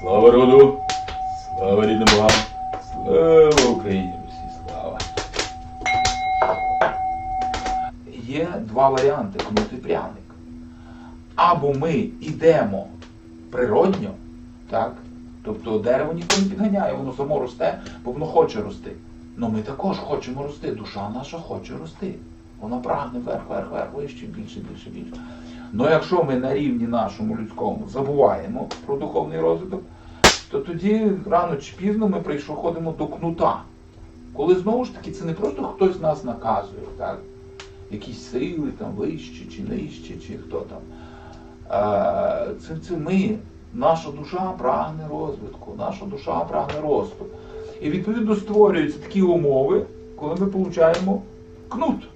Слава роду! Слава рідним богам! Слава Україні! Всі слава! Є два варіанти кнут і пряник. Або ми йдемо природньо, так? Тобто дерево ніхто не підганяє, воно само росте, бо воно хоче рости. Ну ми також хочемо рости. Душа наша хоче рости. Вона прагне вверх, вверх, вверх, вище, більше, більше, більше. Ну якщо ми на рівні нашому людському забуваємо про духовний розвиток, то тоді рано чи пізно ми приходимо до кнута. Коли знову ж таки це не просто хтось нас наказує, так? якісь сили там вищі чи нижчі, чи хто там. Е, Це, це ми, наша душа прагне розвитку, наша душа прагне росту. І відповідно створюються такі умови, коли ми получаємо кнут.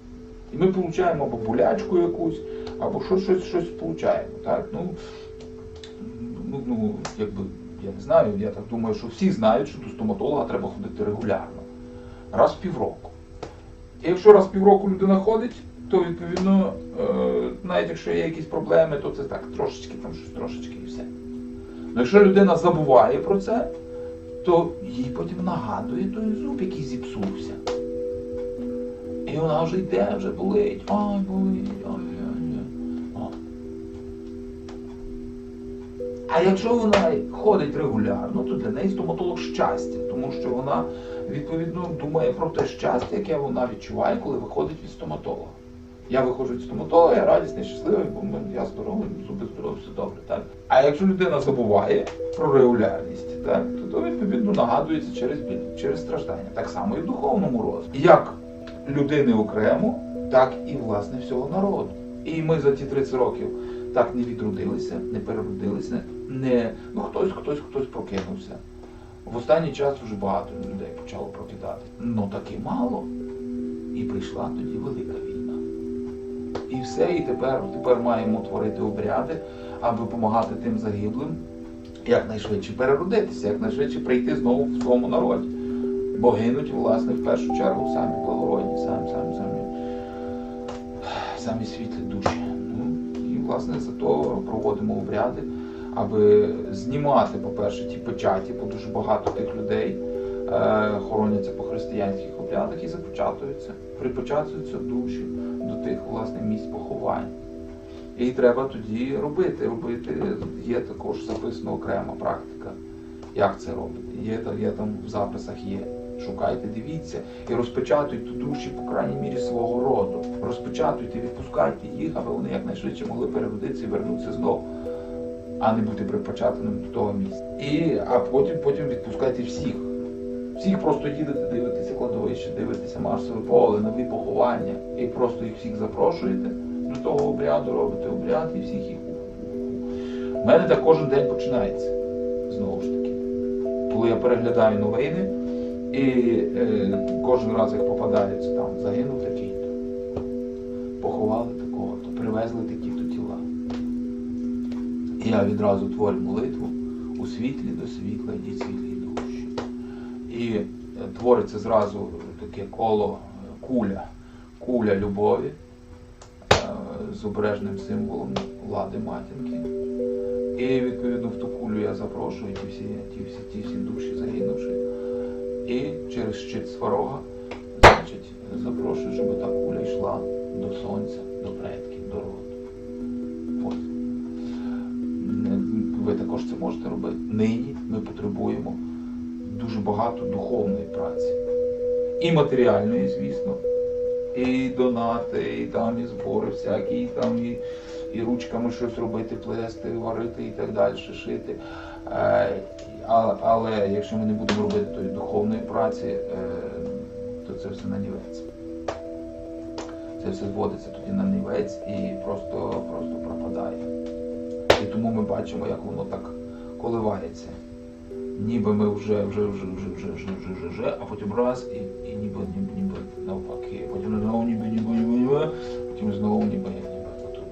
І ми получаємо або болячку якусь, або щось, щось, щось получаємо. Так? Ну, ну, ну, якби, я не знаю, я так думаю, що всі знають, що до стоматолога треба ходити регулярно, раз в півроку. І якщо раз в півроку людина ходить, то відповідно, е, навіть якщо є якісь проблеми, то це так, трошечки, там щось трошечки і все. Ну, якщо людина забуває про це, то їй потім нагадує той зуб, який зіпсувся. І вона вже йде, вже болить, ай, болить, ай. А якщо вона ходить регулярно, то для неї стоматолог щастя, тому що вона відповідно думає про те щастя, яке вона відчуває, коли виходить від стоматолога. Я виходжу від стоматолога, я радісний, щасливий, бо я здоровий, зуби здорові, все добре. Так? А якщо людина забуває про регулярність, так, то, то відповідно нагадується через біль, через страждання. Так само і в духовному розвитку. Як людини окремо, так і власне всього народу. І ми за ті 30 років так не відродилися, не переродилися, не ну хтось, хтось, хтось прокинувся. В останній час вже багато людей почало прокидати. Ну таки мало. І прийшла тоді велика війна. І все, і тепер, тепер маємо творити обряди, аби допомагати тим загиблим якнайшвидше переродитися, якнайшвидше прийти знову в своєму народі. Бо гинуть, власне, в першу чергу самі благородні, самі, самі, самі, самі світлі душі. Ну, і, власне, за то проводимо обряди, аби знімати, по-перше, ті печаті, бо дуже багато тих людей е, хороняться по християнських обрядах і запечатуються, припечатуються душі до тих, власне, місць поховань. І треба тоді робити. Робити є також записана окрема практика, як це робити. Є, є там в записах є. Шукайте, дивіться і розпечатуйте душі, по крайній мірі, свого роду. Розпечатуйте, відпускайте їх, аби вони якнайшвидше могли переродитися і вернутися знову, а не бути припечатаним до того місця. І, а потім, потім відпускайте всіх. Всіх просто їдете, дивитеся кладовище, дивитеся Марсове поле, нові поховання, і просто їх всіх запрошуєте до того обряду, робите обряд і всіх їх. У мене так кожен день починається. Знову ж таки. Коли я переглядаю новини, і е, кожен раз як попадається там, загинув такий-то, поховали такого-то, привезли тіла. І я відразу творю молитву у світлі до світла, йдіть світлі душі. І твориться зразу таке коло е, куля, куля любові е, з обережним символом влади матінки. І відповідно в ту кулю я запрошую ті всі, ті всі, ті всі душі загинувши. І через щит сварога, значить, запрошую, щоб та куля йшла до сонця, до предків, це. Нині ми потребуємо дуже багато духовної праці. І матеріальної, звісно. І донати, і там і збори всякі, і там і, і ручками щось робити, плести, варити і так далі, шити. Е, а, але якщо ми не будемо робити тої духовної праці, е, то це все на нівець. Це все зводиться тоді на нівець і просто, просто пропадає. І тому ми бачимо, як воно так коливається. Ніби ми вже, вже, вже, вже, вже, вже, вже, вже, а потім раз і, і ніби, ніби, ніби навпаки. Потім знову ніби, ніби, ніби, ніби, потім знову ніби, ніби.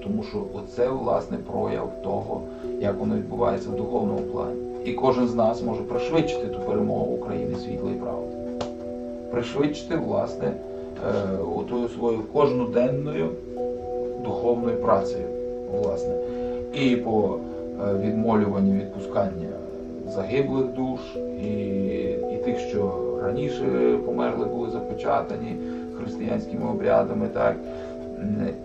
Тому що оце власне прояв того, як воно відбувається в духовному плані. І кожен з нас може пришвидшити ту перемогу України світла і правди. Пришвидшити, власне, е, отою своєю кожноденною духовною працею, власне. І по е, відмолюванню, відпускання загиблих душ, і, і тих, що раніше померли, були запечатані християнськими обрядами, так,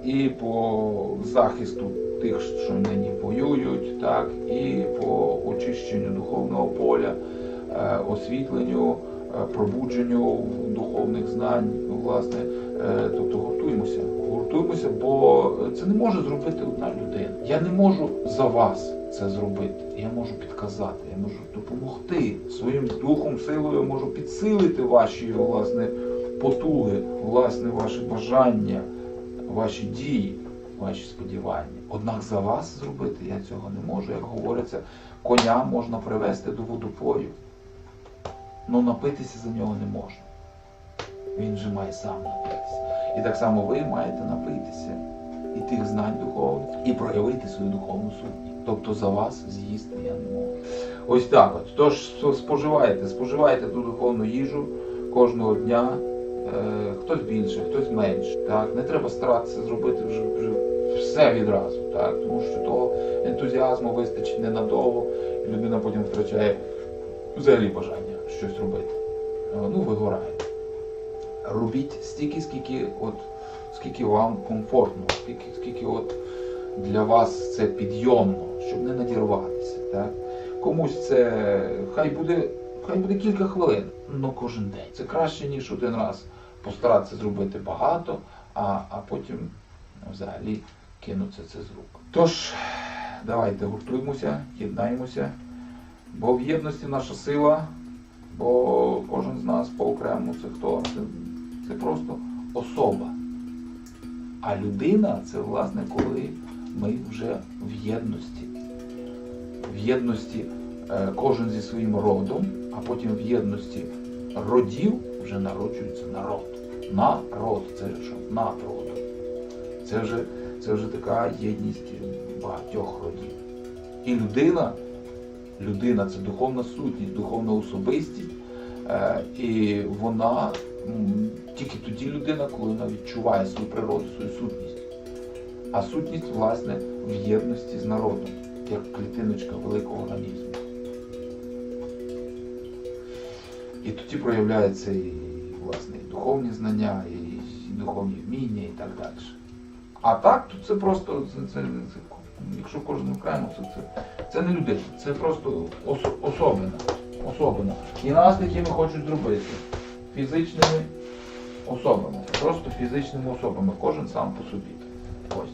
і по захисту тих, що нині воюють, так, і по очищенню духовного поля, е, освітленню, е, пробудженню духовних знань, власне, тобто гуртуємося. Гуртуємося, бо це не може зробити одна людина. Я не можу за вас це зробити. Я можу підказати, я можу допомогти своїм духом, силою, я можу підсилити ваші власне потуги, власне, ваші бажання, ваші дії, ваші сподівання. Однак за вас зробити я цього не можу. Як говориться, коня можна привести до водопою, але напитися за нього не можна. Він же має сам. І так само ви маєте напитися і тих знань духовних, і проявити свою духовну сутність. Тобто за вас з'їсти я не можу. Ось так от. Тож споживайте, споживайте ту духовну їжу кожного дня. Е, хтось більше, хтось менше. Так? Не треба старатися зробити вже, вже все відразу, так? тому що того ентузіазму вистачить ненадовго, і людина потім втрачає взагалі бажання щось робити. Е, Ну, вигорає робіть стільки, скільки, от, скільки вам комфортно, скільки, скільки от для вас це підйомно, щоб не надірватися. Так? Комусь це хай буде, хай буде кілька хвилин, але кожен день. Це краще, ніж один раз постаратися зробити багато, а, а потім взагалі кинуться це з рук. Тож, давайте гуртуємося, єднаємося, бо в єдності наша сила. Бо кожен з нас по окрему це хто? Це, просто особа. А людина це, власне, коли ми вже в єдності. В єдності е, кожен зі своїм родом, а потім в єдності родів вже народжується народ. Народ, це що? Над родом. Це вже, це вже така єдність багатьох родів. І людина людина це духовна сутність, духовна особистість, е, і вона м, тільки тоді людина, коли вона відчуває свою природу, свою сутність. А сутність, власне, в єдності з народом, як клітиночка великого організму. І тоді проявляються і, власне, і духовні знання, і духовні вміння і так далі. А так, то це просто, це, це, це, якщо кожен окремо, це, це, це не людина, це просто ос, особина. особина. І нас такими хочуть зробити фізичними особами. Просто фізичними особами. Кожен сам по собі. Ось.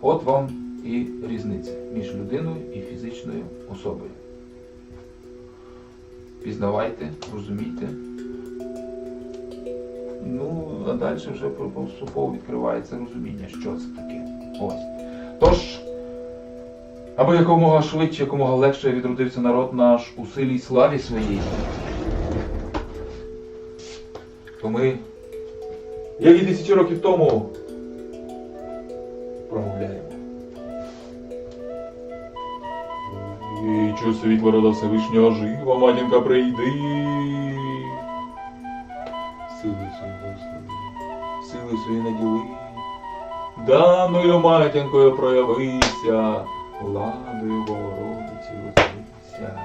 От вам і різниця між людиною і фізичною особою. Пізнавайте, розумійте. Ну, а далі вже поступово відкривається розуміння, що це таке. Ось. Тож, аби якомога швидше, якомога легше відродився народ наш у силі й славі своїй, то ми, як і тисячі років тому, промовляємо. І чу світло рода Всевишнього жива, матінка прийди. Сили свої Господи, сили свої наділи. Даною матінкою проявися, владою Богородиці возвися.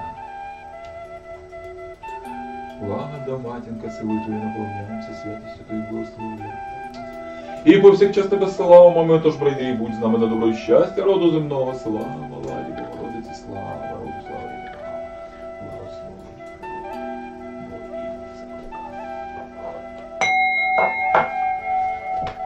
Влада, матінка, силою Твоєю наповняємося, святістю твої благословення. І повсякчас тебе слава, ми тож прийди і будь з нами на добро і щастя роду земного, слава,